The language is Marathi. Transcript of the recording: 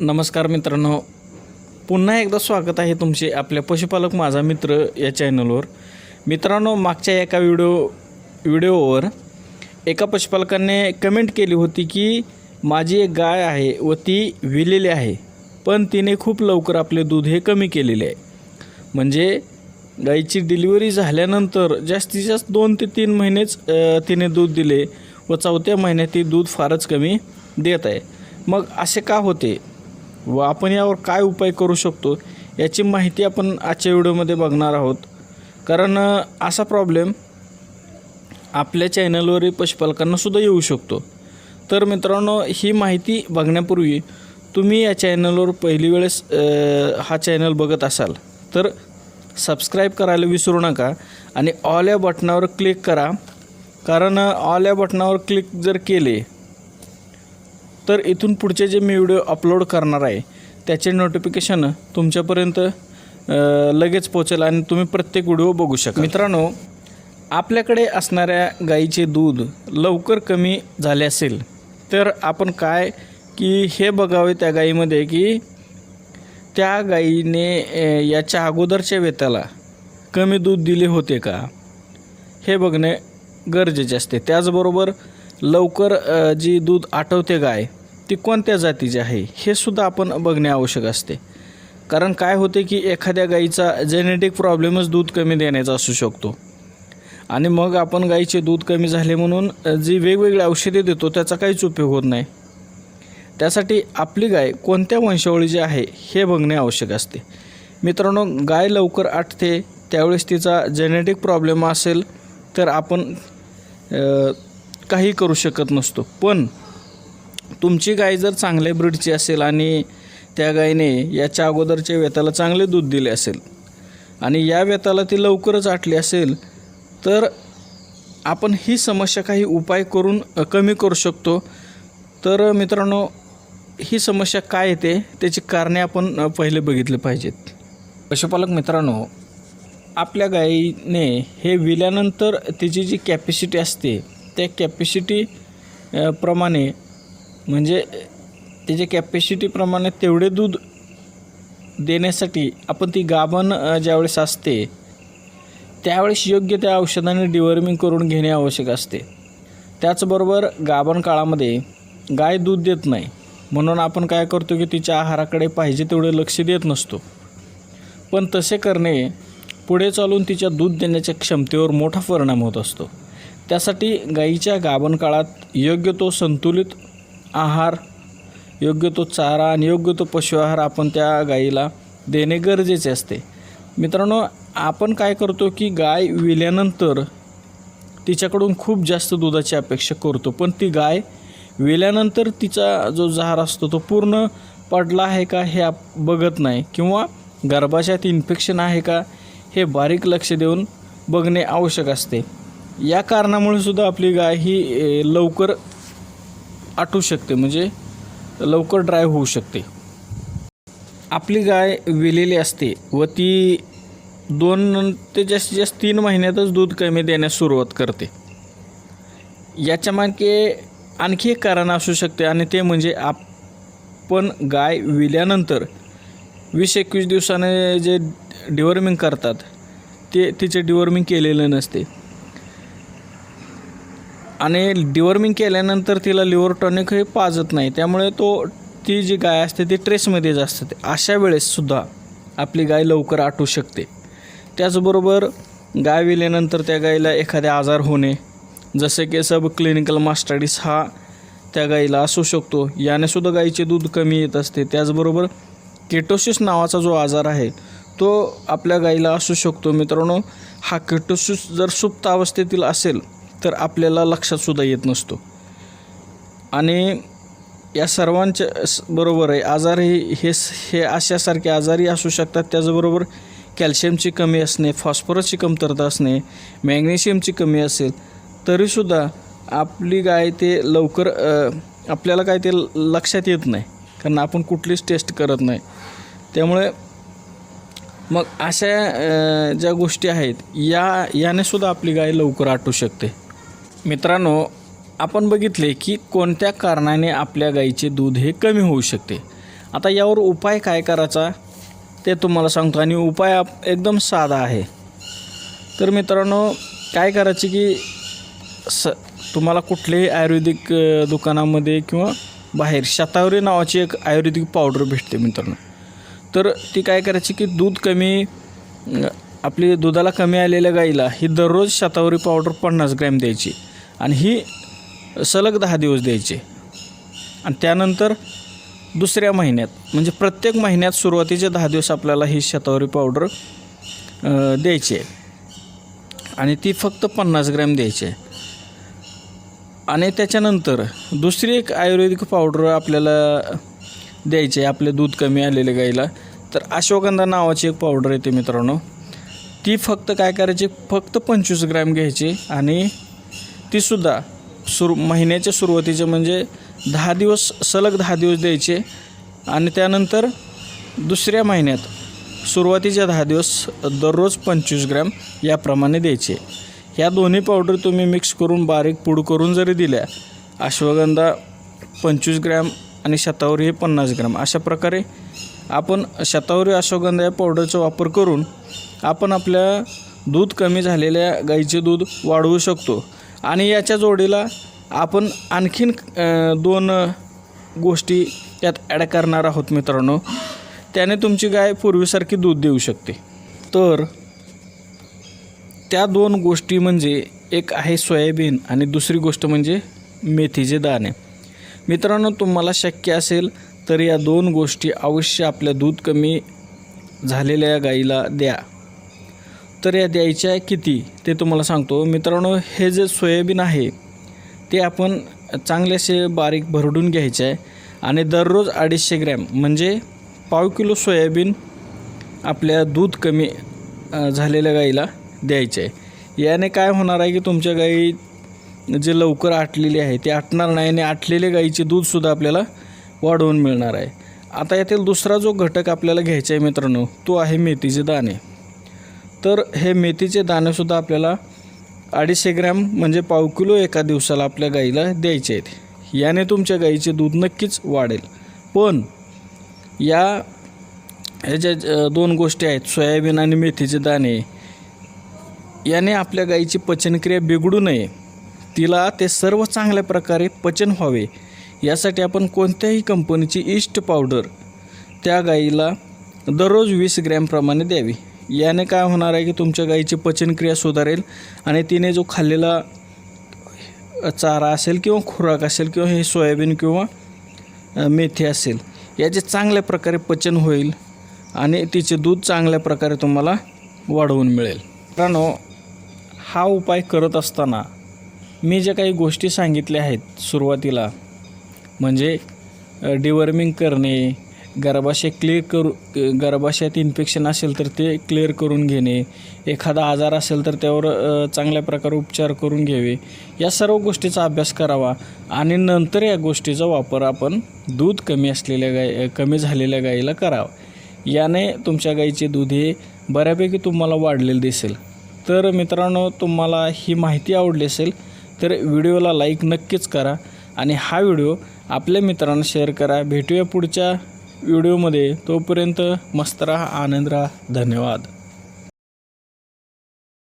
नमस्कार मित्रांनो. पुन्हा एकदा स्वागत आहे तुमचे आपल्या पशुपालक माझा मित्र या चॅनलवर. मित्रांनो मागच्या एका व्हिडिओ व्हिडिओवर एका पशुपालकाने कमेंट केली होती की माझी एक गाय आहे व ती विलेली आहे पण तिने खूप लवकर आपले दूध हे कमी केलेले आहे. म्हणजे गाईची डिलिव्हरी झाल्यानंतर जास्तीत जास्त दोन ते तीन महिनेच तिने दूध दिले व चौथ्या महिन्यात ती दूध फारच कमी देत आहे. मग असे का होते? व आपण यावर काय उपाय करू शकतो याची माहिती आपण आजच्या व्हिडिओमध्ये बघणार आहोत. कारण असा प्रॉब्लेम आपल्या चॅनलवरील पशुपालकांनासुद्धा येऊ शकतो. तर मित्रांनो ही माहिती बघण्यापूर्वी तुम्ही या चॅनलवर पहिली वेळेस हा चॅनल बघत असाल तर सबस्क्राईब करायला विसरू नका आणि ऑल या बटनावर क्लिक करा. कारण ऑल या बटनावर क्लिक जर केले तर इथून पुढचे जे मी व्हिडिओ अपलोड करणार आहे त्याचे नोटिफिकेशन तुमच्यापर्यंत लगेच पोचेल आणि तुम्ही प्रत्येक व्हिडिओ बघू शकता मित्रांनो आपल्याकडे असणाऱ्या गाईचे दूध लवकर कमी झाले असेल तर आपण काय की हे बघावे त्या गाईमध्ये की त्या गाईने याच्या अगोदरच्या वेताला कमी दूध दिले होते का? हे बघणे गरजेचे असते. त्याचबरोबर लवकर जी दूध आटवते गाय ती कोणत्या जातीची आहे हे सुद्धा आपण बघणे आवश्यक असते. कारण काय होते की एखाद्या गाईचा जेनेटिक प्रॉब्लेमच दूध कमी देण्याचा असू शकतो. आणि मग आपण गाईचे दूध कमी झाले म्हणून जी वेगवेगळी औषधे देतो त्याचा काहीच उपयोग होत नाही. त्यासाठी आपली गाय कोणत्या वंशावळीची आहे हे बघणे आवश्यक असते. मित्रांनो गाय लवकर आटते त्यावेळेस तिचा जेनेटिक प्रॉब्लेम असेल तर आपण काही करू शकत नसतो. पण तुमची गाय जर चांगल्या ब्रीडची असेल आणि त्या गायीने याच्या अगोदरच्या वेताला चांगले दूध दिले असेल आणि या वेताला ती लवकरच आटली असेल तर आपण ही समस्या काही उपाय करून कमी करू शकतो. तर मित्रांनो ही समस्या काय येते त्याची कारणे आपण पहिले बघितले पाहिजेत. पशुपालक मित्रांनो आपल्या गायीने हे विल्यानंतर तिची जी कॅपॅसिटी असते त्या कॅपॅसिटी प्रमाणे म्हणजे त्याच्या कॅपॅसिटीप्रमाणे तेवढे दूध देण्यासाठी आपण ती गाभण ज्यावेळेस असते त्यावेळेस योग्य त्या औषधाने डिवर्मिंग करून घेणे आवश्यक असते. त्याचबरोबर गाभण काळामध्ये गाय दूध देत नाही. म्हणून आपण काय करतो की तिच्या आहाराकडे पाहिजे तेवढे लक्ष देत नसतो. पण तसे करणे पुढे चालून तिच्या दूध देण्याच्या क्षमतेवर मोठा परिणाम होत असतो. त्यासाठी गाईच्या गाभण काळात योग्य तो संतुलित आहार योग्य तो चारा आणि योग्य तो पशु आहार आपण त्या गाईला देणे गरजेचे असते. मित्रांनो आपण काय करतो की गाय विल्यानंतर तिच्याकडून खूप जास्त दुधाची अपेक्षा करतो पण ती गाय विल्यानंतर तिचा जो जहार असतो तो पूर्ण पडला आहे का हे आप बघत नाही किंवा गर्भाशयात इन्फेक्शन आहे का हे बारीक लक्ष देऊन बघणे आवश्यक असते. या कारणामुळे सुद्धा आपली गाय ही लवकर आटू शकते म्हणजे लवकर ड्राय होऊ शकते. आपली गाय विलेली असते व ती दोन ते जास्तीत जास्त तीन महिन्यातच दूध कमी देण्यास सुरुवात करते. याच्या मागे आणखी एक कारण असू शकते आणि ते म्हणजे आपण गाय विल्यानंतर वीस एकवीस दिवसाने जे डिवर्मिंग करतात ते तिचे डिवर्मिंग केलेलं नसते. आणि डिवॉर्मिंग केल्यानंतर तिला लिव्हर टॉनिक हे पाजत नाही. त्यामुळे तो ती जी गाय असते ती ट्रेसमध्येच असते. अशा वेळेससुद्धा आपली गाय लवकर आटू शकते. त्याचबरोबर गाय विल्यानंतर त्या गायीला एखाद्या आजार होणे जसे की सब क्लिनिकल मास्टायटिस हा त्या गायीला असू शकतो. यानेसुद्धा गाईचे गायीचे दूध कमी येत असते. त्याचबरोबर केटोसिस नावाचा जो आजार आहे तो आपल्या गायीला असू शकतो. मित्रांनो हा केटोसिस जर सुप्त अवस्थेतील असेल तर आपल्याला लक्षातसुद्धा येत नसतो. आणि या सर्वांच्या स- बरोबर आहे. आजार हे हे स- हे अशासारखे आजारही असू शकतात. त्याचबरोबर कॅल्शियमची कमी असणे फॉस्फरसची कमतरता असणे मॅग्नेशियमची कमी असेल तरीसुद्धा आपली गाय ते लवकर आपल्याला काय ते लक्षात येत नाही. कारण आपण कुठलीच टेस्ट करत नाही. त्यामुळे मग अशा ज्या गोष्टी आहेत या यानेसुद्धा आपली गाय लवकर आटू शकते. मित्रांनो आपण बघितले की कोणत्या कारणाने आपल्या गाईचे दूध हे कमी होऊ शकते? आता यावर उपाय काय करायचा? ते तुम्हाला सांगतो आणि उपाय आप- एकदम साधा आहे. तर मित्रांनो काय करायचे की स तुम्हाला कुठल्याही आयुर्वेदिक दुकानामध्ये किंवा बाहेर शतावरी नावाची एक आयुर्वेदिक पावडर भेटते मित्रांनो. तर ती काय करायची की दूध कमी आपली दुधाला कमी आलेल्या गाईला ही दररोज शतावरी पावडर पन्नास ग्रॅम द्यायची. आणि ही सलग दहा दिवस द्यायची. आणि त्यानंतर दुसऱ्या महिन्यात म्हणजे प्रत्येक महिन्यात सुरुवातीचे दहा दिवस आपल्याला ही शतावरी पावडर द्यायची. आहे आणि ती फक्त पन्नास ग्रॅम द्यायची. आहे आणि त्याच्यानंतर दुसरी एक आयुर्वेदिक पावडर आपल्याला द्यायची आहे आपले दूध कमी आलेले गाईला. तर अश्वगंधा नावाची एक पावडर येते मित्रांनो. ती फक्त काय करायची? फक्त पंचवीस ग्रॅम घ्यायची आणि तीसुद्धा सुरू महिन्याच्या सुरुवातीचे म्हणजे दहा दिवस सलग दहा दिवस द्यायचे आणि त्यानंतर दुसऱ्या महिन्यात सुरुवातीच्या दहा दिवस दररोज पंचवीस ग्रॅम याप्रमाणे द्यायचे. ह्या दोन्ही पावडर तुम्ही मिक्स करून बारीक पूड करून जरी दिल्या अश्वगंधा पंचवीस ग्रॅम आणि शतावरी हे पन्नास ग्रॅम अशा प्रकारे आपण शतावरी अश्वगंधा या पावडरचा वापर करून आपण आपल्या दूध कमी झालेल्या गाईचे दूध वाढवू शकतो. आणि याच्या जोडीला आपण आणखीन दोन गोष्टी यात ॲड करणार आहोत मित्रांनो. त्याने तुमची गाय पूर्वीसारखी दूध देऊ शकते. तर त्या दोन गोष्टी म्हणजे एक आहे सोयाबीन आणि दुसरी गोष्ट म्हणजे मेथीचे दाणे. मित्रांनो तुम्हाला शक्य असेल तर या दोन गोष्टी अवश्य आपल्या दूध कमी झालेल्या गाईला द्या. तर या द्यायच्या किती ते तुम्हाला सांगतो. मित्रांनो हे जे सोयाबीन आहे ते आपण चांगले असे बारीक भरडून घ्यायचे आहे. आणि दररोज अडीचशे ग्रॅम म्हणजे पाव किलो सोयाबीन आपल्या दूध कमी झालेल्या गाईला द्यायचे आहे. याने काय होणार आहे की तुमच्या गाई जे लवकर आटलेली आहे ते आटणार नाही आणि आटलेल्या गाईचे दूधसुद्धा आपल्याला वाढवून मिळणार आहे. आता यातील दुसरा जो घटक आपल्याला घ्यायचा आहे मित्रांनो तो आहे मेथीचे दाणे. तर हे मेथीचे दाणेसुद्धा आपल्याला अडीचशे ग्रॅम म्हणजे पाव किलो एका दिवसाला आपल्या गाईला द्यायचे आहेत. याने तुमच्या गाईचे दूध नक्कीच वाढेल. पण या ह्या ज्या दोन गोष्टी आहेत सोयाबीन आणि मेथीचे दाणे याने आपल्या गाईची पचनक्रिया बिघडू नये. तिला ते सर्व चांगल्या प्रकारे पचन व्हावे. यासाठी आपण कोणत्याही कंपनीची ईस्ट पावडर त्या गाईला दररोज वीस ग्रॅमप्रमाणे द्यावी. याने काय होणार आहे की तुमच्या गाईची पचनक्रिया सुधारेल आणि तिने जो खाल्लेला चारा असेल किंवा खुराक असेल किंवा हे सोयाबीन किंवा मेथी असेल याचे चांगल्या प्रकारे पचन होईल आणि तिचे दूध चांगल्या प्रकारे तुम्हाला वाढवून मिळेल. मित्रांनो हा उपाय करत असताना मी ज्या काही गोष्टी सांगितल्या आहेत सुरुवातीला म्हणजे डिवर्मिंग करणे गर्भाशय क्लिअर करू गर्भाशयात इन्फेक्शन असेल तर ते क्लिअर करून घेणे. एखादा आजार असेल तर त्यावर चांगल्या प्रकारे उपचार करून घ्यावे. या सर्व गोष्टीचा अभ्यास करावा. आणि नंतर या गोष्टीचा वापर आपण दूध कमी असलेल्या गाय कमी झालेल्या गाईला करावा. याने तुमच्या गाईचे दूध हे बऱ्यापैकी तुम्हाला वाढलेलं दिसेल. तर मित्रांनो तुम्हाला ही माहिती आवडली असेल तर व्हिडिओला लाईक नक्कीच करा. आणि हा व्हिडिओ आपल्या मित्रांना शेअर करा. भेटूया पुढच्या व्हिडिओमध्ये तोपर्यंत मस्त राहा आनंद राहा. धन्यवाद.